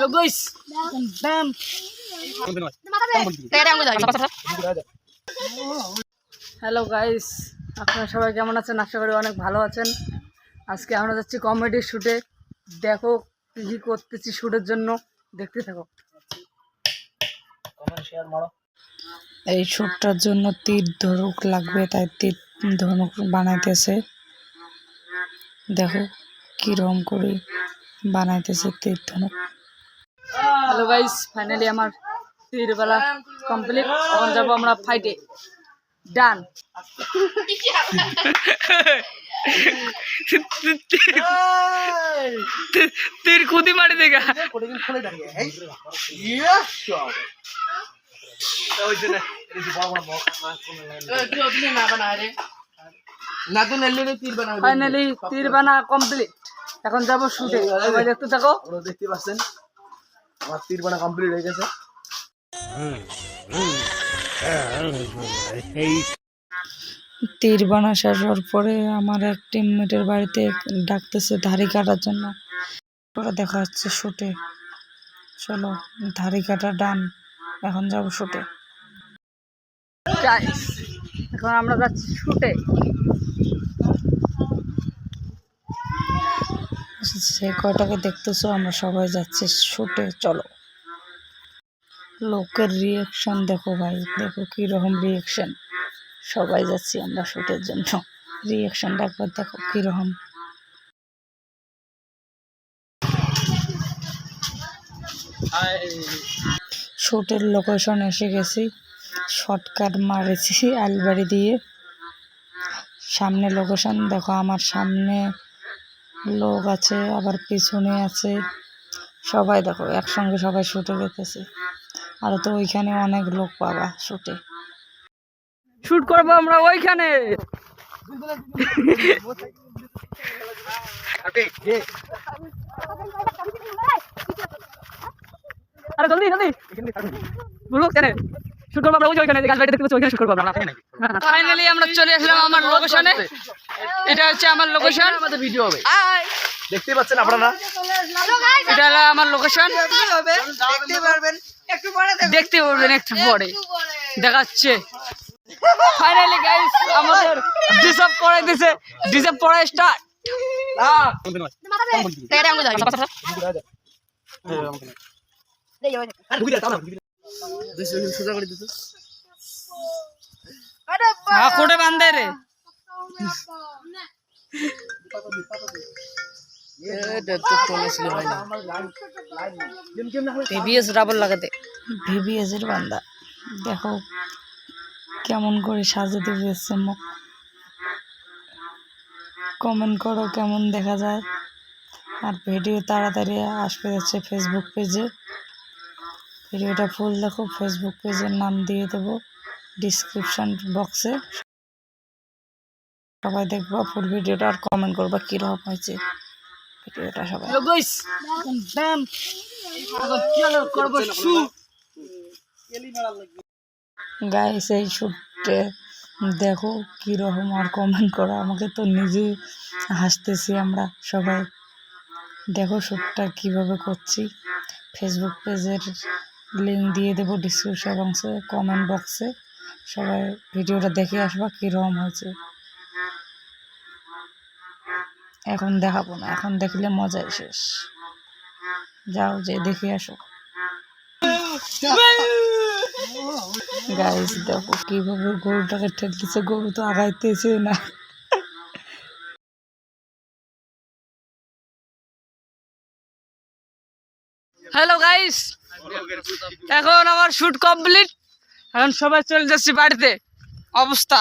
Hello guys ব্যাম hello guys আপনারা সবাই কেমন আছেন? আশা করি অনেক ভালো আছেন। আজকে আমরা যাচ্ছি কমেডির শ্যুটে দেখো কী কী করতেছি শ্যুটের জন্য। দেখতে থাকো। এই শ্যুটটার জন্য তীর ধনুক লাগবে তাই তীর ধনুক বানাইতেছে। দেখো কীরকম করে বানাইতেছে তীর ধনুক। হ্যালো গাইস ফাইনালি আমার তীরবেলা কমপ্লিট এখন যাব আমরা ফাইটে ডান তীর খুদি মারি দেখা ফাইনালি তীর বানা কমপ্লিট এখন যাব শুটে দেখতে থাকো দেখতে পাচ্ছেন আমার তীর বানা কমপ্লিট হয়ে গেছে। তীর বানা শেষ হওয়ার পরে আমার এক টিমমেটের বাড়িতে ডাকতেছে ধাড়ি কাটার জন্য। পরে দেখা যাচ্ছে শুটে। চলো ধাড়ি কাটা ডান এখন যাব শুটে। এখন আমরা যাচ্ছি শুটে। সে কয়টাকে দেখতেছো? আমরা সবাই যাচ্ছি শুটে, চলো। লোকের রিয়াকশন দেখো ভাই, দেখো কীরকম রিয়াকশন সবাই যাচ্ছি আমরা শুটের জন্য। রিয়াকশনটা একবার দেখো কীরকম। শুটের লোকেশন এসে গেছি শর্টকাট মারেছি আলবাড়ি দিয়ে। সামনে লোকেশন দেখো আমার সামনে লোক আছে, আবার পিছনে আছে। সবাই দেখো, একসঙ্গে সবাই শুটে যেতেছে আর তো ওইখানে অনেক লোক পাবা শুটে। শুট করব আমরা ওইখানে। আরে জলদি জলদি। বলব কেন? শুট করব আমরা ওই ওইখানে গাছ বাড়ি দেখতে পাচ্ছি, ওইখানে শুট করব আমরা। ফাইনালি আমরা চলে আসলাম আমার লোকেশনে এটা হচ্ছে আমার লোকেশন আমাদের ভিডিও হবে। দেখতে পাচ্ছেন আপনারা? এটা হলো আমার লোকেশন দেখতে পারবেন। একটু পরে দেখাচ্ছে। ফাইনালি গাইস আমাদের ডিসার্ভ করে দিছে ডিসার্ভ পড়া স্টার্ট সোজা করে দিত ভিভিএস ডাবল লাগাতে বান্দা। দেখো কেমন করে সাজাতে পেরেছে মুখ। কমেন্ট করো কেমন দেখা যায়। আর ভিডিও তাড়াতাড়ি আসবে যাচ্ছে ফেসবুক পেজে ভিডিওটা ফুল দেখো ফেসবুক পেজের নাম দিয়ে দেবো। ডিসক্রিপশন বক্সে সবাই দেখবা ফুল ভিডিওটা আর কমেন্ট করবা কীরকম হয়েছে ভিডিওটা সবাই। গাইস এই শ্যুটে দেখো কীরকম আর কমেন্ট করো আমাকে তো নিজে হাসতেছি আমরা সবাই। দেখো শ্যুটটা কীভাবে করছি। ফেসবুক পেজের লিঙ্ক দিয়ে দেবো ডিসক্রিপশন বক্সে কমেন্ট বক্সে সবাই ভিডিওটা দেখে আসবা কীরকম হয়েছে। এখন দেখাবো না, এখন দেখলে মজাই শেষ। যাও যে দেখে আসো। গাইস দেখো কীভাবে গরুটাকে ঠেলতেছে গরু তো আগাইতেছে না। হ্যালো গাইস এখন আমার শুট কমপ্লিট এখন সবাই চলে যাচ্ছি বাড়িতে। অবস্থা।